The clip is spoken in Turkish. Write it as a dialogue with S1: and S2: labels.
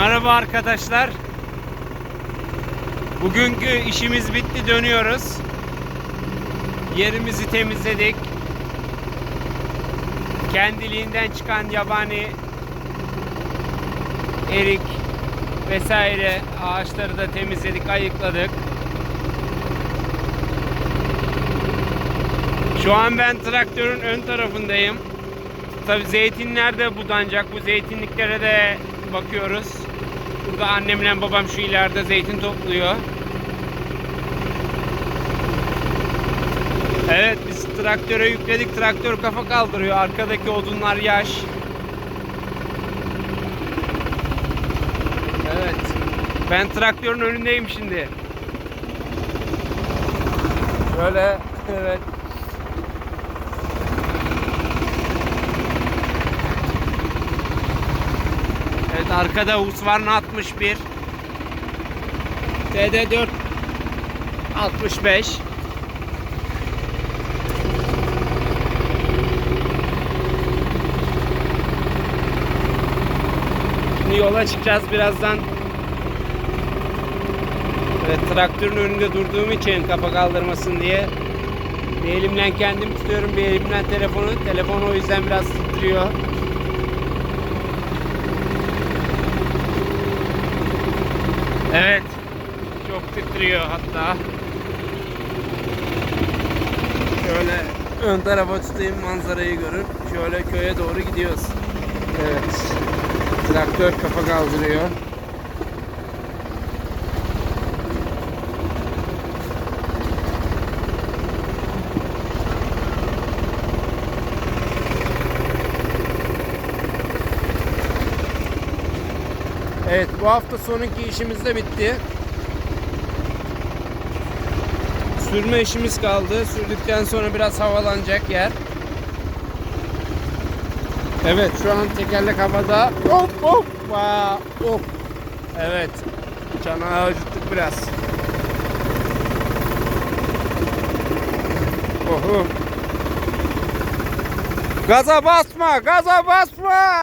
S1: Merhaba arkadaşlar. Bugünkü işimiz bitti dönüyoruz. Yerimizi temizledik. Kendiliğinden çıkan yabani erik vesaire ağaçları da temizledik, ayıkladık. Şu an ben traktörün ön tarafındayım. Tabi zeytinler de budanacak. Bu zeytinliklere de bakıyoruz. Burada annemle babam şu ileride zeytin topluyor. Evet biz traktöre yükledik. Traktör kafa kaldırıyor. Arkadaki odunlar yaş. Evet. Ben traktörün önündeyim şimdi. Şöyle evet. Arkada Husqvarna 61 TD4 65 Şimdi yola çıkacağız birazdan. Evet traktörün önünde durduğum için kafa kaldırmasın diye. Bir elimle kendim tutuyorum bir elimle telefonu. Telefon o yüzden biraz titriyor Evet. Çok titriyor hatta. Şöyle ön tarafa tutayım manzarayı görün. Şöyle köye doğru gidiyoruz. Evet. Traktör kafa kaldırıyor. Evet bu hafta sonunki işimiz de bitti. Sürme işimiz kaldı. Sürdükten sonra biraz havalanacak yer. Evet şu an tekerlek havada. Hop hop. Hop. Evet. Çanağı acıttık biraz. Oho. Gaza basma, gaza basma.